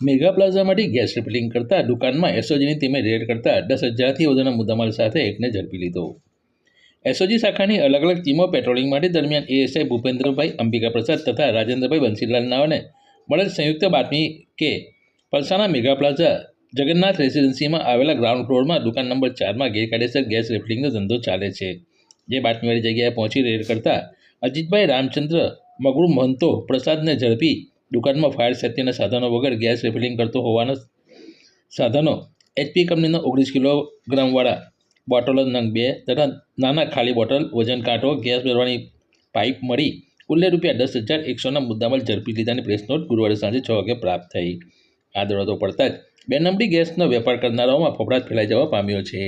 Mega પ્લાઝામાંથી gas refilling કરતા દુકાનમાં એસઓજીની ટીમે રેડ કરતા દસ હજારથી વધુના મુદ્દામાલ સાથે એકને ઝડપી લીધો. એસઓજી શાખાની અલગ અલગ ટીમો પેટ્રોલિંગ માટે દરમિયાન એએસઆઈ ભૂપેન્દ્રભાઈ, અંબિકા પ્રસાદ તથા રાજેન્દ્રભાઈ બંસીલાલ નાવને મળેલ સંયુક્ત બાતમી કે પલસાના મેગા પ્લાઝા જગન્નાથ રેસિડેન્સીમાં આવેલા ગ્રાઉન્ડ ફ્લોરમાં દુકાન નંબર ચારમાં ગેરકાયદેસર ગેસ રિફિલિંગનો ધંધો ચાલે છે. જે બાતમીવાળી જગ્યાએ પહોંચી રેડ કરતા અજીતભાઈ રામચંદ્ર, મગરુ મહંતો, પ્રસાદને ઝડપી દુકાનમાં ફાયર સેફ્ટીના સાધનો વગર ગેસ રિફિલિંગ કરતો હોવાના સાધનો એચપી કંપનીના ઓગણીસ કિલોગ્રામવાળા બોટલો નંગ બે તથા નાના ખાલી બોટલ વજન કાંટો ગેસ ભરવાની પાઇપ મળી કુલ્લે રૂપિયા દસ હજાર એકસોના મુદ્દામાલ ઝડપી લીધાની પ્રેસ નોટ ગુરુવારે સાંજે છ વાગે પ્રાપ્ત થઈ. આ દરોડો પડતા જ બે નંબરી ગેસનો વેપાર કરનારાઓમાં ફફડાટ ફેલાઈ જવા પામ્યો છે.